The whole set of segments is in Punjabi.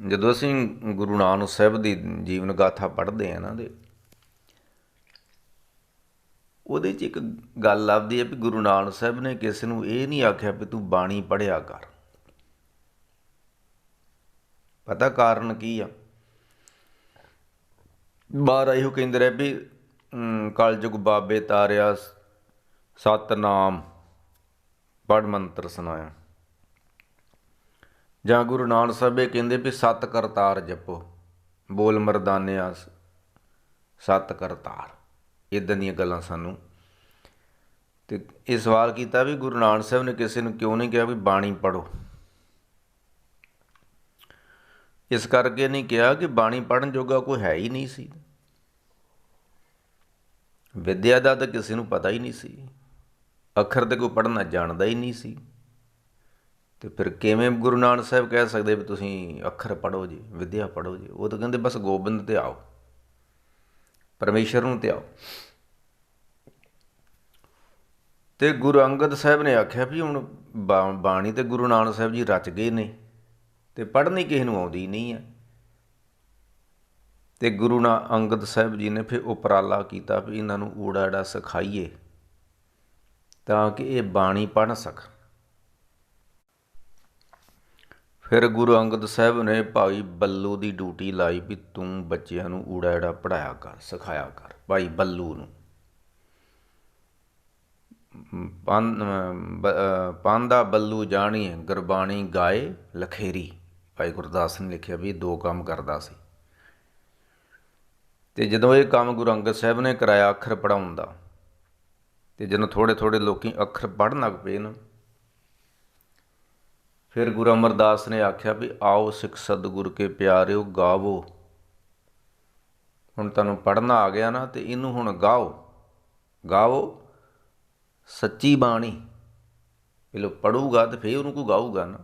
ਜਦੋਂ ਅਸੀਂ ਗੁਰੂ ਨਾਨਕ ਸਾਹਿਬ ਦੀ ਜੀਵਨ ਗਾਥਾ ਪੜ੍ਹਦੇ ਆ ਨਾ ਦੇ ਉਹਦੇ 'ਚ ਇੱਕ ਗੱਲ ਲੱਭਦੀ ਹੈ ਵੀ ਗੁਰੂ ਨਾਨਕ ਸਾਹਿਬ ਨੇ ਕਿਸੇ ਨੂੰ ਇਹ ਨਹੀਂ ਆਖਿਆ ਵੀ ਤੂੰ ਬਾਣੀ ਪੜ੍ਹਿਆ ਕਰ। ਪਤਾ ਕਾਰਨ ਕੀ ਆ? ਬਾਹਰ ਇਹੋ ਕਹਿੰਦੇ ਰਹੇ ਵੀ ਅਮ, ਕਲਯੁਗ ਬਾਬੇ ਤਾਰਿਆ ਸਤਨਾਮ ਪੜ ਮੰਤਰ ਸੁਣਾਇਆ। ਜਾਂ ਗੁਰੂ ਨਾਨਕ ਸਾਹਿਬ ਇਹ ਕਹਿੰਦੇ ਵੀ ਸਤ ਕਰਤਾਰ ਜਪੋ। ਬੋਲ ਮਰਦਾਨੇ ਮਰਦਾਨਿਆ ਸਤ ਕਰਤਾਰ। ਇਦਾਂ ਦੀਆਂ ਗੱਲਾਂ ਸਾਨੂੰ। ਤੇ ਇਹ ਸਵਾਲ ਕੀਤਾ ਵੀ ਗੁਰੂ ਨਾਨਕ ਸਾਹਿਬ ਨੇ ਕਿਸੇ ਨੂੰ ਕਿਉਂ ਨਹੀਂ ਕਿਹਾ ਵੀ ਬਾਣੀ ਪੜੋ ਇਸ ਕਰਕੇ ਨਹੀਂ ਕਿਹਾ ਕਿ ਬਾਣੀ ਪੜਨ ਜੋਗਾ ਕੋਈ ਹੈ ਹੀ ਨਹੀਂ ਸੀ। ਵਿਦਿਆ ਦਾ ਤਾਂ ਕਿਸੇ ਨੂੰ ਪਤਾ ਹੀ ਨਹੀਂ ਸੀ। ਅੱਖਰ ਤੇ ਕੋਈ ਪੜਨਾ ਜਾਣਦਾ ਹੀ ਨਹੀਂ ਸੀ। ਤੇ ਫਿਰ ਕਿਵੇਂ ਗੁਰੂ ਨਾਨਕ ਸਾਹਿਬ ਕਹਿ ਸਕਦੇ ਵੀ ਤੁਸੀਂ ਅੱਖਰ ਪੜੋ ਜੀ, ਵਿਦਿਆ ਪੜੋ ਜੀ? ਉਹ ਤਾਂ ਕਹਿੰਦੇ ਬਸ ਗੋਬਿੰਦ ਤੇ ਆਓ। ਪਰਮੇਸ਼ਰ ਨੂੰ ਤੇ ਆਓ। ਤੇ ਗੁਰੂ ਅੰਗਦ ਸਾਹਿਬ ਨੇ ਆਖਿਆ ਵੀ ਹੁਣ ਬਾ- ਬਾਣੀ ਤੇ ਗੁਰੂ ਨਾਨਕ ਸਾਹਿਬ ਜੀ ਰਚ ਗਏ ਨੇ ਤੇ ਪੜ੍ਹਨੀ ਕਿਸੇ ਨੂੰ ਆਉਂਦੀ ਨਹੀਂ ਹੈ ਤੇ ਗੁਰੂ ਨਾ, ਅੰਗਦ ਸਾਹਿਬ ਜੀ ਨੇ ਫਿਰ ਉਪਰਾਲਾ ਕੀਤਾ ਵੀ ਇਹਨਾਂ ਨੂੰ ਊੜਾ ੜਾ ਸਿਖਾਈਏ ਤਾਂ ਕਿ ਇਹ ਬਾਣੀ ਪੜ੍ਹ ਸਕਣ। ਫਿਰ ਗੁਰੂ ਅੰਗਦ ਸਾਹਿਬ ਨੇ ਭਾਈ ਬੱਲੂ ਦੀ ਡਿਊਟੀ ਲਾਈ ਵੀ ਤੂੰ ਬੱਚਿਆਂ ਨੂੰ ਊੜਾ ੜਾ ਪੜਾਇਆ ਕਰ, ਸਿਖਾਇਆ ਕਰ, ਭਾਈ ਬੱਲੂ ਨੂੰ। ਪਾਂਦਾ ਬੱਲੂ ਜਾਣੀ ਗੁਰਬਾਣੀ ਗਾਏ ਲਖੇਰੀ। ਭਾਈ ਗੁਰਦਾਸ ਨੇ ਲਿਖਿਆ ਵੀ ਦੋ ਕੰਮ ਕਰਦਾ ਸੀ। ਤੇ ਜਦੋਂ ਇਹ ਕੰਮ ਗੁਰੂ ਅੰਗਦ ਸਾਹਿਬ ਨੇ ਕਰਾਇਆ ਅੱਖਰ ਪੜਾਉਣ ਦਾ, ਤੇ ਜਦੋਂ ਥੋੜੇ ਥੋੜੇ ਲੋਕੀ ਅੱਖਰ ਪੜ੍ਹਨ ਲੱਗ ਪਏ ਨਾ ਫਿਰ ਗੁਰੂ ਅਮਰਦਾਸ ਨੇ ਆਖਿਆ ਵੀ ਆਓ ਸਿੱਖ ਸਤਿਗੁਰ ਕੇ ਪਿਆਰਿਓ, ਗਾਵੋ। ਹੁਣ ਤੁਹਾਨੂੰ ਪੜ੍ਹਨਾ ਆ ਗਿਆ ਨਾ ਤੇ ਇਹਨੂੰ ਹੁਣ ਗਾਓ। ਗਾਓ ਸੱਚੀ ਬਾਣੀ। ਇਹ ਲੋ ਪੜੂਗਾ ਤੇ ਫੇਰ ਉਹਨੂੰ ਕੋ ਗਾਊਗਾ ਨਾ।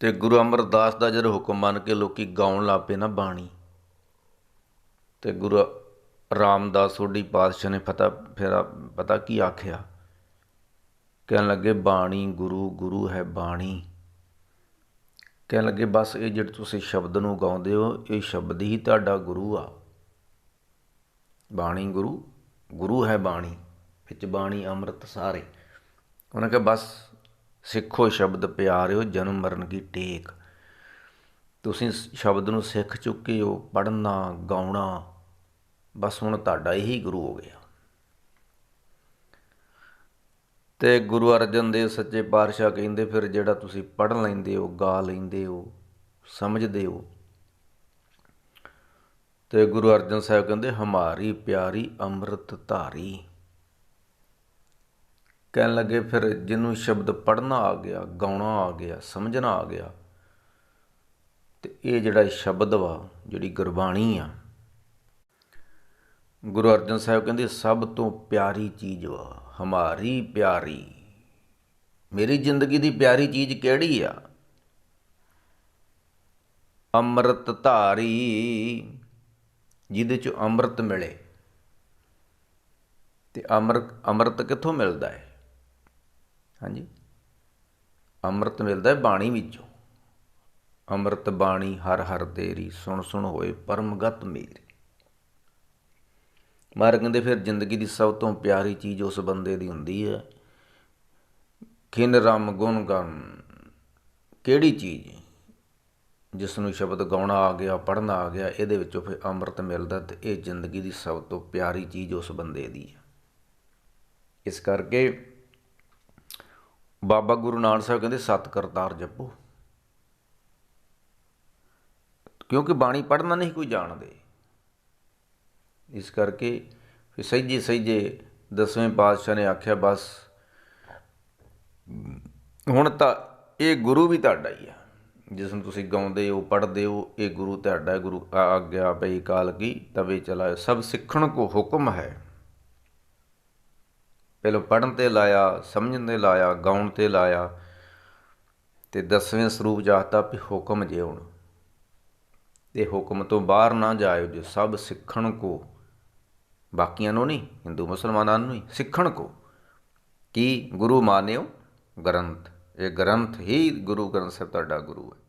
ਤੇ ਗੁਰੂ ਅਮਰਦਾਸ ਦਾ ਜਦੋਂ ਹੁਕਮ ਮੰਨ ਕੇ ਲੋਕੀ ਗਾਉਣ ਲੱਗ ਪਏ ਨਾ ਬਾਣੀ। ਤੇ ਗੁਰੂ ਰਾਮਦਾਸ ਸੋਢੀ ਪਾਤਸ਼ਾਹ ਨੇ ਪਤਾ ਫਿਰ ਪਤਾ ਕੀ ਆਖਿਆ? ਕਹਿਣ ਲੱਗੇ, ਬਾਣੀ, ਗੁਰੂ ਗੁਰੂ ਹੈ ਬਾਣੀ। ਕਹਿਣ ਲੱਗੇ, ਬਸ ਇਹ ਜਿਹੜੇ ਤੁਸੀਂ ਸ਼ਬਦ ਨੂੰ ਗਾਉਂਦੇ ਹੋ, ਇਹ ਸ਼ਬਦ ਹੀ ਤੁਹਾਡਾ ਗੁਰੂ ਆ। ਬਾਣੀ, ਗੁਰੂ? ਗੁਰੂ ਹੈ ਬਾਣੀ। ਵਿੱਚ ਬਾਣੀ, ਅੰਮ੍ਰਿਤ ਸਾਰੇ। ਉਹਨਾਂ ਕਿਹਾ, ਬਸ ਸਿੱਖੋ ਸ਼ਬਦ ਪਿਆਰਿਓ, ਜਨਮ ਮਰਨ ਕੀ ਟੇਕ। ਤੁਸੀਂ ਸ਼ਬਦ ਨੂੰ ਸਿੱਖ ਚੁੱਕੇ ਹੋ, ਪੜ੍ਹਨਾ, ਗਾਉਣਾ, ਬਸ ਹੁਣ ਤੁਹਾਡਾ ਇਹੀ ਗੁਰੂ ਹੋ ਗਿਆ। ਤੇ ਗੁਰੂ ਅਰਜਨ ਦੇਵ ਸੱਚੇ ਪਾਤਸ਼ਾਹ ਕਹਿੰਦੇ, ਫਿਰ ਜਿਹੜਾ ਤੁਸੀਂ ਪੜ੍ਹ ਲੈਂਦੇ ਹੋ, ਗਾ ਲੈਂਦੇ ਹੋ, ਸਮਝਦੇ ਹੋ। ਤੇ ਗੁਰੂ ਅਰਜਨ ਸਾਹਿਬ ਕਹਿੰਦੇ, ਹਮਾਰੀ ਪਿਆਰੀ ਅੰਮ੍ਰਿਤ ਧਾਰੀ। ਕਹਿਣ ਲੱਗੇ, ਫਿਰ ਜਿਹਨੂੰ ਸ਼ਬਦ ਪੜ੍ਹਨਾ ਆ ਗਿਆ, ਗਾਉਣਾ ਆ ਗਿਆ, ਸਮਝਣਾ ਆ ਗਿਆ, ਤੇ ਇਹ ਜਿਹੜਾ ਸ਼ਬਦ ਵਾ, ਜਿਹੜੀ ਗੁਰਬਾਣੀ ਆ, ਗੁਰੂ ਅਰਜਨ ਸਾਹਿਬ ਕਹਿੰਦੇ, ਸਭ ਤੋਂ ਪਿਆਰੀ ਚੀਜ਼ ਵਾ। ਹਮਾਰੀ ਪਿਆਰੀ। ਮੇਰੀ ਜ਼ਿੰਦਗੀ ਦੀ ਪਿਆਰੀ ਚੀਜ਼ ਕਿਹੜੀ ਆ? ਅੰਮ੍ਰਿਤ ਧਾਰੀ, ਜਿਹਦੇ ਚ ਅੰਮ੍ਰਿਤ ਮਿਲੇ। ਤੇ ਅੰਮ੍ਰਿਤ ਅੰਮ੍ਰਿਤ ਕਿੱਥੋਂ ਮਿਲਦਾ ਹੈ? ਹਾਂਜੀ? ਅੰਮ੍ਰਿਤ ਮਿਲਦਾ ਹੈ ਬਾਣੀ ਵਿੱਚੋਂ। ਅੰਮ੍ਰਿਤ ਬਾਣੀ ਹਰ ਹਰ ਤੇਰੀ, ਸੁਣ ਸੁਣ ਹੋਏ ਪਰਮਗਤ ਮੇਰੀ। ਮਾਰ ਕਹਿੰਦੇ ਫਿਰ ਜ਼ਿੰਦਗੀ ਦੀ ਸਭ ਤੋਂ ਪਿਆਰੀ ਚੀਜ਼ ਉਸ ਬੰਦੇ ਦੀ ਹੁੰਦੀ ਹੈ। ਖਿਨ ਰਮ ਗੁਣ ਗਨ ਕਿਹੜੀ ਚੀਜ਼? ਜਿਸ ਨੂੰ ਸ਼ਬਦ ਗਾਉਣਾ ਆ ਗਿਆ, ਪੜ੍ਹਨਾ ਆ ਗਿਆ, ਇਹਦੇ ਵਿੱਚੋਂ ਫਿਰ ਅੰਮ੍ਰਿਤ ਮਿਲਦਾ ਤੇ ਇਹ ਜ਼ਿੰਦਗੀ ਦੀ ਸਭ ਤੋਂ ਪਿਆਰੀ ਚੀਜ਼ ਉਸ ਬੰਦੇ ਦੀ ਹੈ। ਇਸ ਕਰਕੇ ਬਾਬਾ ਗੁਰੂ ਨਾਨਕ ਸਾਹਿਬ ਕਹਿੰਦੇ, ਸਤ ਕਰਤਾਰ ਜਪੋ। ਕਿਉਂਕਿ ਬਾਣੀ ਪੜ੍ਹਨਾ ਨਹੀਂ ਕੋਈ ਜਾਣਦੇ। ਇਸ ਕਰਕੇ ਫਿਰ ਸਹਿਜੇ ਸਹਿਜੇ ਦਸਵੇਂ ਪਾਤਸ਼ਾਹ ਨੇ ਆਖਿਆ, ਬਸ, ਹੁਣ ਤਾਂ ਇਹ ਗੁਰੂ ਵੀ ਤੁਹਾਡਾ ਹੀ ਆ। ਜਿਸ ਨੂੰ ਤੁਸੀਂ ਗਾਉਂਦੇ ਹੋ, ਪੜ੍ਹਦੇ ਹੋ, ਇਹ ਗੁਰੂ ਤੁਹਾਡਾ ਗੁਰੂ ਆ- ਆਗਿਆ ਪਈ ਕਾਲ ਕੀ, ਤਵੇ ਚਲਾਏ ਸਭ ਸਿੱਖਣ ਕੋ ਹੁਕਮ ਹੈ। ਪਹਿਲਾਂ ਪੜ੍ਹਨ ਤੇ ਲਾਇਆ, ਸਮਝਣ ਤੇ ਲਾਇਆ, ਗਾਉਣ ਤੇ ਲਾਇਆ, ਤੇ ਦਸਵੇਂ ਸਰੂਪ ਜਾਤਾ ਵੀ ਹੁਕਮ ਜੇ ਹੁਣ। ਤੇ ਹੁਕਮ ਤੋਂ ਬਾਹਰ ਨਾ ਜਾਇਓ, ਜੇ ਸਭ ਸਿੱਖਣ ਕੋ ਬਾਕੀਆਂ ਨੂੰ ਨਹੀਂ, ਹਿੰਦੂ ਮੁਸਲਮਾਨਾਂ ਨੂੰ ਨਹੀਂ, ਸਿੱਖਣ ਕੋ। ਕੀ ਗੁਰੂ ਮਾਨਿਓ? ਗ੍ਰੰਥ। ਇਹ ਗ੍ਰੰਥ ਹੀ ਗੁਰੂ ਗ੍ਰੰਥ ਸਾਹਿਬ ਤੁਹਾਡਾ ਗੁਰੂ ਹੈ।